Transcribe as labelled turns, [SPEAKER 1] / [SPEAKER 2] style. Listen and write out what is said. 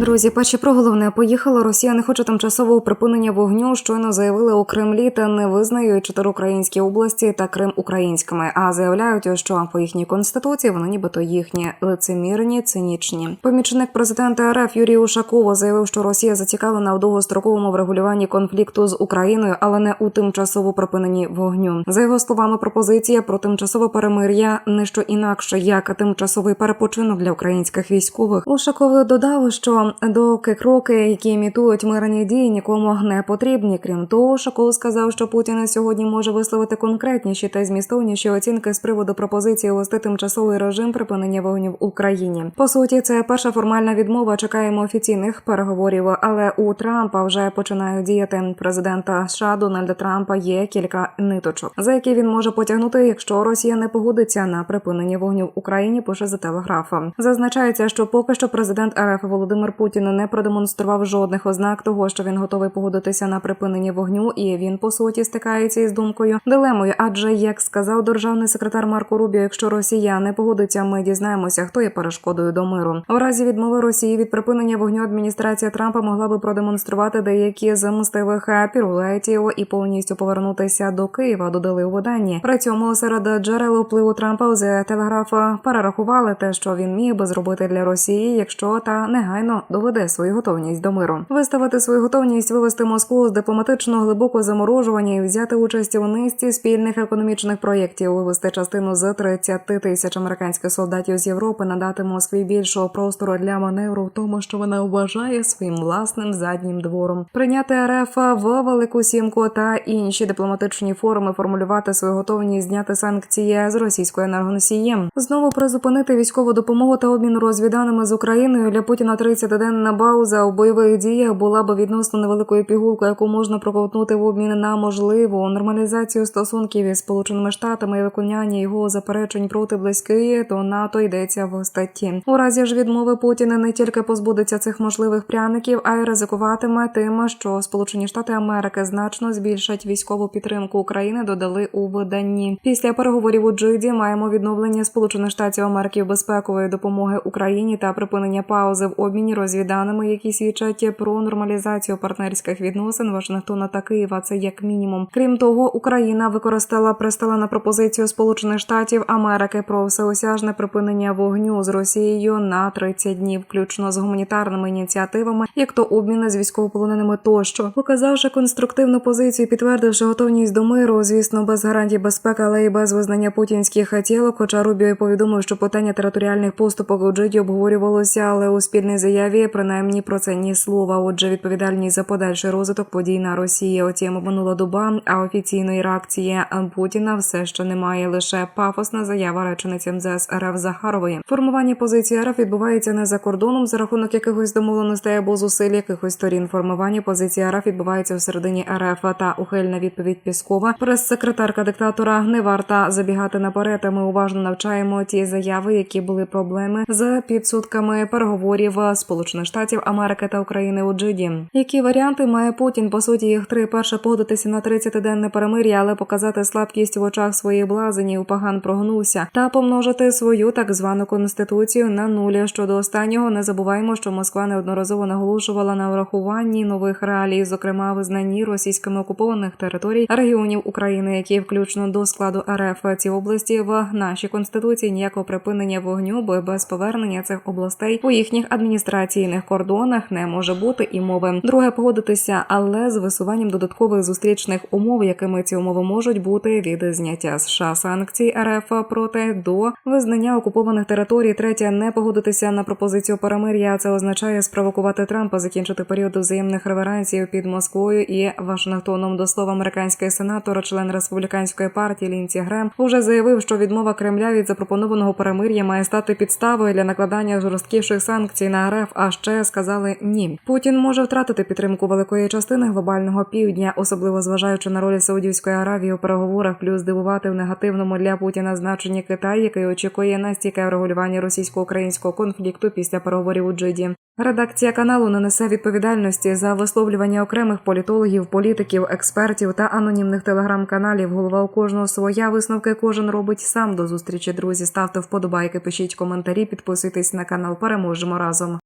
[SPEAKER 1] Друзі, перші про головне. Росія не хоче тимчасового припинення вогню. Щойно заявили у Кремлі та не визнають чотири українські області та Крим українськими. А заявляють, що по їхній конституції вони нібито їхні лицемірні, цинічні. Помічник президента РФ Юрій Ушаков заявив, що Росія зацікавлена у довгостроковому врегулюванні конфлікту з Україною, але не у тимчасово припиненні вогню. За його словами, пропозиція про тимчасове перемир'я не що інакше, як тимчасовий перепочинок для українських військових. Ушаков додав, що доки кроки, які імітують мирні дії, нікому не потрібні. Крім того, Ушаков сказав, що Путін сьогодні може висловити конкретніші та змістовніші оцінки з приводу пропозиції ввести тимчасовий режим припинення вогню в Україні. По суті, це перша формальна відмова. Чекаємо офіційних переговорів. Але у Трампа вже починають діяти. Президента США Дональда Трампа є кілька ниточок, за які він може потягнути, якщо Росія не погодиться на припинення вогню в Україні. Пише за телеграфа. Зазначається, що поки що президент РФ Володимир Путін не продемонстрував жодних ознак того, що він готовий погодитися на припинення вогню, і він по суті стикається із думкою дилемою. Адже як сказав державний секретар Марко Рубіо, якщо Росія не погодиться, ми дізнаємося, хто є перешкодою до миру. У разі відмови Росії від припинення вогню адміністрація Трампа могла би продемонструвати деякі з мстивих пірулетів і повністю повернутися до Києва. Додали у виданні. При цьому серед джерел впливу Трампа з телеграфа перерахували те, що він міг би зробити для Росії, якщо та негайно доведе свою готовність до миру. Виставити свою готовність вивести Москву з дипломатичного глибокого заморожування і взяти участь у низці спільних економічних проєктів, вивести частину з 30 тисяч американських солдатів з Європи, надати Москві більшого простору для маневру в тому, що вона вважає своїм власним заднім двором, прийняти РФ в велику сімку та інші дипломатичні форуми, формулювати свою готовність зняти санкції з російської енергоносієм, знову призупинити військову допомогу та обмін розвіданими з Україною для Путіна 30-денна пауза у бойових діях була б відносно невеликою пігулкою, яку можна проковтнути в обмін на можливу нормалізацію стосунків із Сполученими Штатами і виконання його заперечень проти близької до НАТО йдеться в статті. У разі ж відмови Путіна не тільки позбудеться цих можливих пряників, а й ризикуватиме тим, що Сполучені Штати Америки значно збільшать військову підтримку України. Додали у виданні. Після переговорів у Джиді маємо відновлення Сполучених Штатів Америки безпекової допомоги Україні та припинення паузи в обміні розвіданими, які свідчать про нормалізацію партнерських відносин Вашингтона та Києва. Це як мінімум. Крім того, Україна використала пристала на пропозицію Сполучених Штатів Америки про всеосяжне припинення вогню з Росією на 30 днів, включно з гуманітарними ініціативами, як то обміни з військовополоненими тощо, показавши конструктивну позицію, підтвердивши готовність до миру, звісно, без гарантій безпеки, але й без визнання путінських хотілок. Хоча Рубіо повідомив, що питання територіальних поступок у Джиді обговорювалося, але у спільній заяві принаймні про це ні слова. Отже, відповідальність за подальший розвиток подій на Росії. Отім минула доба, а офіційної реакції Путіна все ще немає. Лише пафосна заява речениці МЗС РФ Захарової. Формування позиції РФ відбувається не за кордоном за рахунок якихось домовленостей або зусиль якихось сторін. Формування позиції РФ відбувається всередині РФ та ухильна відповідь Піскова. Прес-секретарка диктатора не варта забігати наперед. Ми уважно навчаємо ті заяви, які були проблеми з підсутками переговорів Сполучених Штатів Америки та України у Джиді. Які варіанти має Путін? По суті, їх три перше погодитися на 30-денне перемир'я, але показати слабкість в очах своїх блазенів. Паган прогнувся та помножити свою так звану конституцію на нулі. Щодо останнього не забуваємо, що Москва неодноразово наголошувала на врахуванні нових реалій, зокрема визнанні російськими окупованих територій регіонів України, які включно до складу РФ ці області в нашій конституції ніякого припинення вогню, бо без повернення цих областей у їхніх адміністраційних кордонах не може бути і мови. Друге погодитися, але з висуванням додаткових зустрічних умов, якими ці умови можуть бути від зняття США санкцій РФ проти до визнання окупованих територій. Третє не погодитися на пропозицію перемир'я. Це означає спровокувати Трампа закінчити період взаємних реверансів під Москвою і Вашингтоном. До слова, американський сенатор, член республіканської партії Лінці Грем, уже заявив, що відмова Кремля від запропонованого перемир'я має стати підставою для накладання жорсткіших санкцій на РФ. А ще сказали ні. Путін може втратити підтримку великої частини глобального півдня, особливо зважаючи на роль Саудівської Аравії у переговорах, плюс здивувати в негативному для Путіна значенні Китай, який очікує на стійке врегулювання російсько-українського конфлікту після переговорів у Джиді. Редакція каналу не несе відповідальності за висловлювання окремих політологів, політиків, експертів та анонімних телеграм-каналів. Голова у кожного своя висновки кожен робить сам. До зустрічі друзі. Ставте вподобайки, пишіть коментарі, підписуйтесь на канал. Переможемо разом.